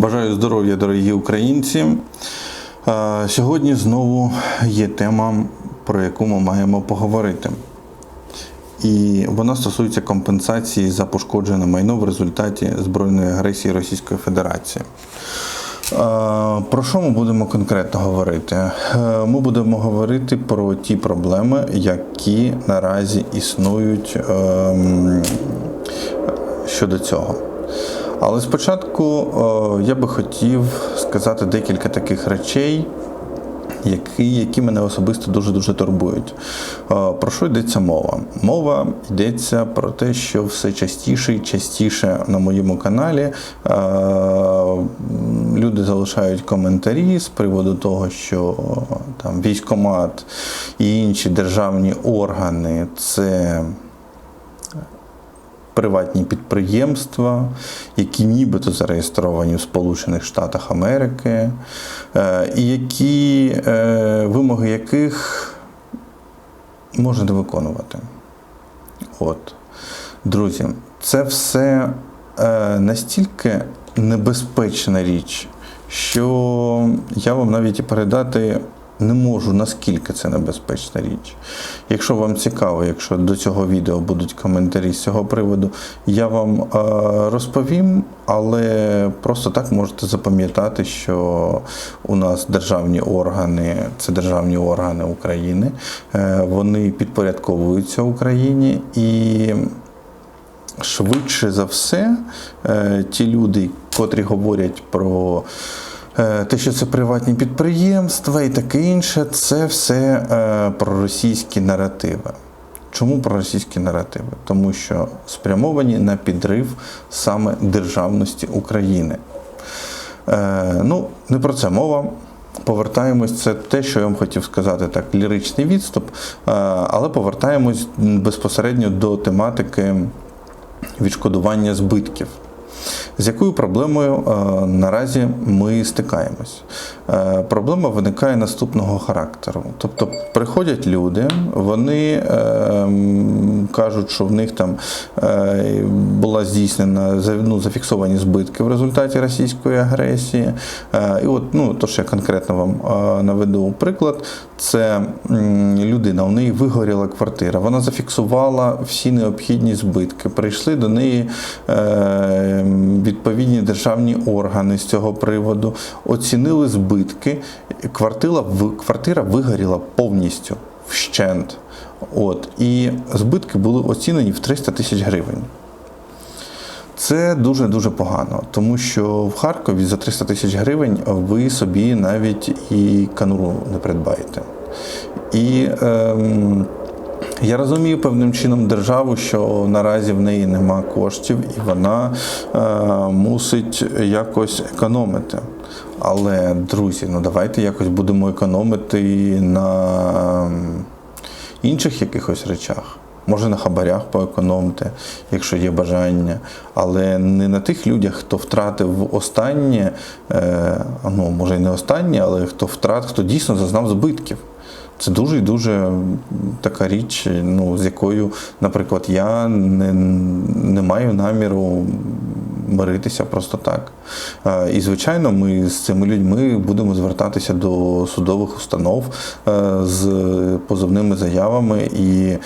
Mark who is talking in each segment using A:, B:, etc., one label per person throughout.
A: Бажаю здоров'я, дорогі українці. Е, Сьогодні знову є тема, про яку ми маємо поговорити. І вона стосується компенсації за пошкоджене майно в результаті збройної агресії Російської Федерації. Е, Про що ми будемо конкретно говорити? Е, Ми будемо говорити про ті проблеми, які наразі існують ем, щодо цього. Але спочатку е, я би хотів сказати декілька таких речей, які, які мене особисто дуже-дуже турбують. Е, Про що йдеться мова? Мова йдеться про те, що все частіше і частіше на моєму каналі е, люди залишають коментарі з приводу того, що там військомат і інші державні органи це приватні підприємства, які нібито зареєстровані в Сполучених Штатах Америки, е, і які е, вимоги яких можна не виконувати. От. Друзі, це все е, настільки небезпечна річ, що я вам навіть і передати не можу, наскільки це небезпечна річ. Якщо вам цікаво, якщо до цього відео будуть коментарі з цього приводу, я вам е, розповім, але просто так можете запам'ятати, що у нас державні органи, це державні органи України, е, вони підпорядковуються Україні і. Швидше за все, е, ті люди, котрі говорять про те, що це приватні підприємства і таке інше, це все е, проросійські наративи. Чому проросійські наративи? Тому що спрямовані на підрив саме державності України. Е, Ну, не про це мова. Повертаємось, це те, що я вам хотів сказати, так, ліричний відступ, е, але повертаємось безпосередньо до тематики відшкодування збитків. З якою проблемою е, наразі ми стикаємось? Е, проблема виникає наступного характеру. Тобто приходять люди, вони е, кажуть, що в них там була здійснена ну, зафіксовані збитки в результаті російської агресії. І от, ну, то, що я конкретно вам наведу приклад, це людина, у неї вигоріла квартира. Вона зафіксувала всі необхідні збитки. Прийшли до неї відповідні державні органи з цього приводу, оцінили збитки. Квартира, квартира вигоріла повністю вщент. От, і збитки були оцінені в 300 тисяч гривень. Це дуже дуже погано, тому що в Харкові за 300 тисяч гривень ви собі навіть і кануру не придбаєте. І ем, я розумію певним чином державу, що наразі в неї нема коштів, і вона е, мусить якось економити. Але, друзі, ну давайте якось будемо економити на інших якихось речах. Може на хабарях поекономити, якщо є бажання, але не на тих людях, хто втратив останнє, е, ну може і не останнє, але хто втрат, хто дійсно зазнав збитків. Це дуже і дуже така річ, ну, з якою, наприклад, я не, не маю наміру миритися просто так. Е, І, звичайно, ми з цими людьми будемо звертатися до судових установ е, з позовними заявами і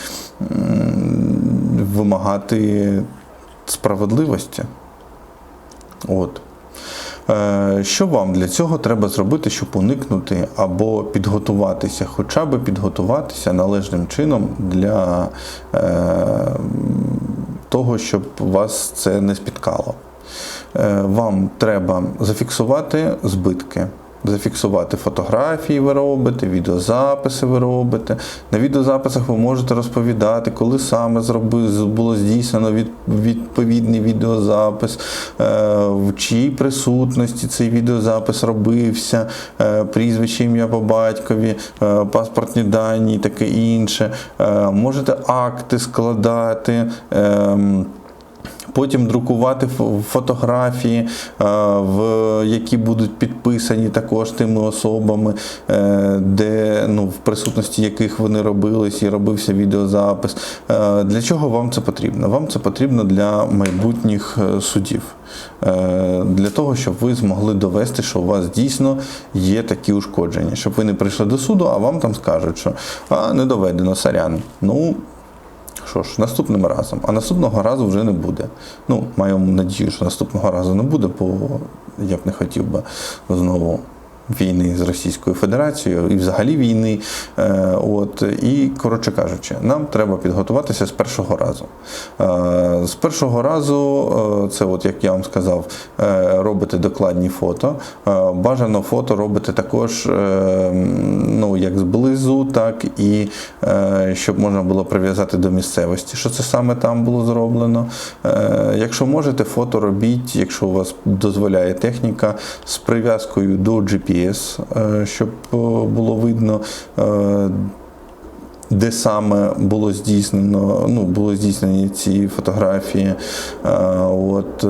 A: вимагати справедливості. От. Е, Що вам для цього треба зробити, щоб уникнути або підготуватися, хоча б підготуватися належним чином для того, щоб вас це не спіткало? Е, Вам треба зафіксувати збитки. Зафіксувати фотографії ви робите, відеозаписи ви робите. На відеозаписах ви можете розповідати, коли саме зроби- було здійснено відповідний відеозапис, е, в чиїй присутності цей відеозапис робився, е, прізвище, ім'я по батькові, паспортні дані і таке інше. Можете акти складати. Потім друкувати фотографії, е, в які будуть підписані також тими особами, е, де ну, в присутності яких вони робились і робився відеозапис. Е, Для чого вам це потрібно? Вам це потрібно для майбутніх судів, для того, щоб ви змогли довести, що у вас дійсно є такі ушкодження, щоб ви не прийшли до суду, а вам там скажуть, що а, не доведено, сорян. Ну, що ж, наступним разом. А наступного разу вже не буде. Ну, маємо надію, що наступного разу не буде, бо я б не хотів би знову. Війни з Російською Федерацією і взагалі війни. Е, От і коротше кажучи, нам треба підготуватися з першого разу. Е, З першого разу, е, це, от як я вам сказав, робите докладні фото. Бажано фото робити також, ну як зблизу, так і щоб можна було прив'язати до місцевості, що це саме там було зроблено. Якщо можете, фото робіть, якщо у вас дозволяє техніка, з прив'язкою до GPS, е, щоб е, було видно. е, де саме було здійснено, ну, були здійснені ці фотографії. От,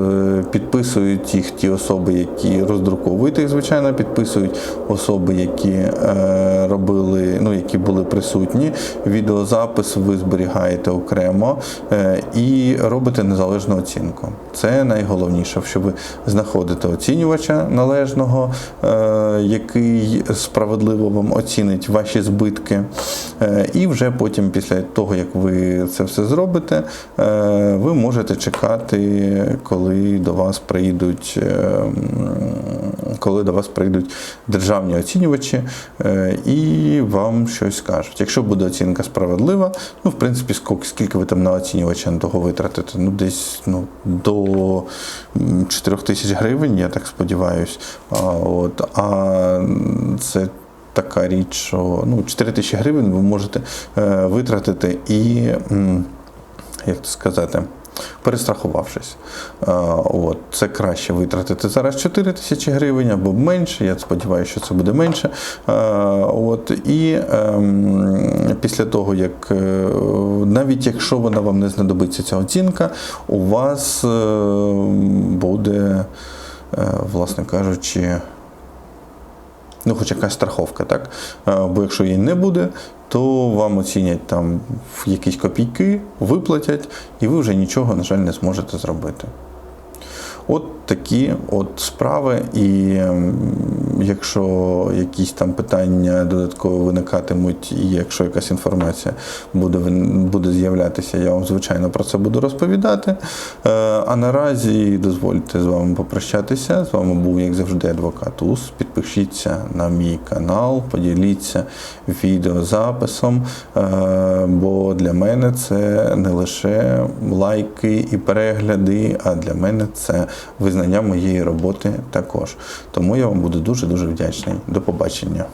A: підписують їх ті особи, які роздруковують їх, звичайно, підписують особи, які робили, ну, які були присутні. Відеозапис ви зберігаєте окремо е, і робите незалежну оцінку. Це найголовніше, що ви знаходите оцінювача належного, е, який справедливо вам оцінить ваші збитки. Е, І вже потім, після того, як ви це все зробите, ви можете чекати, коли до вас прийдуть, коли до вас прийдуть державні оцінювачі і вам щось скажуть. Якщо буде оцінка справедлива, ну в принципі, скільки, скільки ви там на оцінювача на того витратите? Ну, десь ну, до 4 тисяч гривень, я так сподіваюся. А, от, а це така річ, що ну, 4 тисячі гривень ви можете е, витратити і, як це сказати, перестрахувавшись. Е, от, це краще витратити зараз 4 тисячі гривень або менше. Я сподіваюся, що це буде менше. Е, от, і ем, після того, як е, навіть якщо вона вам не знадобиться ця оцінка, у вас е, буде, власне кажучи, ну, хоч якась страховка, так? Е, Бо якщо її не буде, то вам оцінять там якісь копійки, виплатять, і ви вже нічого, на жаль, не зможете зробити. От такі от справи, і ем, якщо якісь там питання додатково виникатимуть, і якщо якась інформація буде, буде з'являтися, я вам звичайно про це буду розповідати. Е, А наразі дозвольте з вами попрощатися. З вами був, як завжди, адвокат УС. Підпишіться на мій канал, поділіться відеозаписом, е, бо для мене це не лише лайки і перегляди, а для мене це визнання моєї роботи також. Тому я вам буду дуже дуже вдячний. До побачення.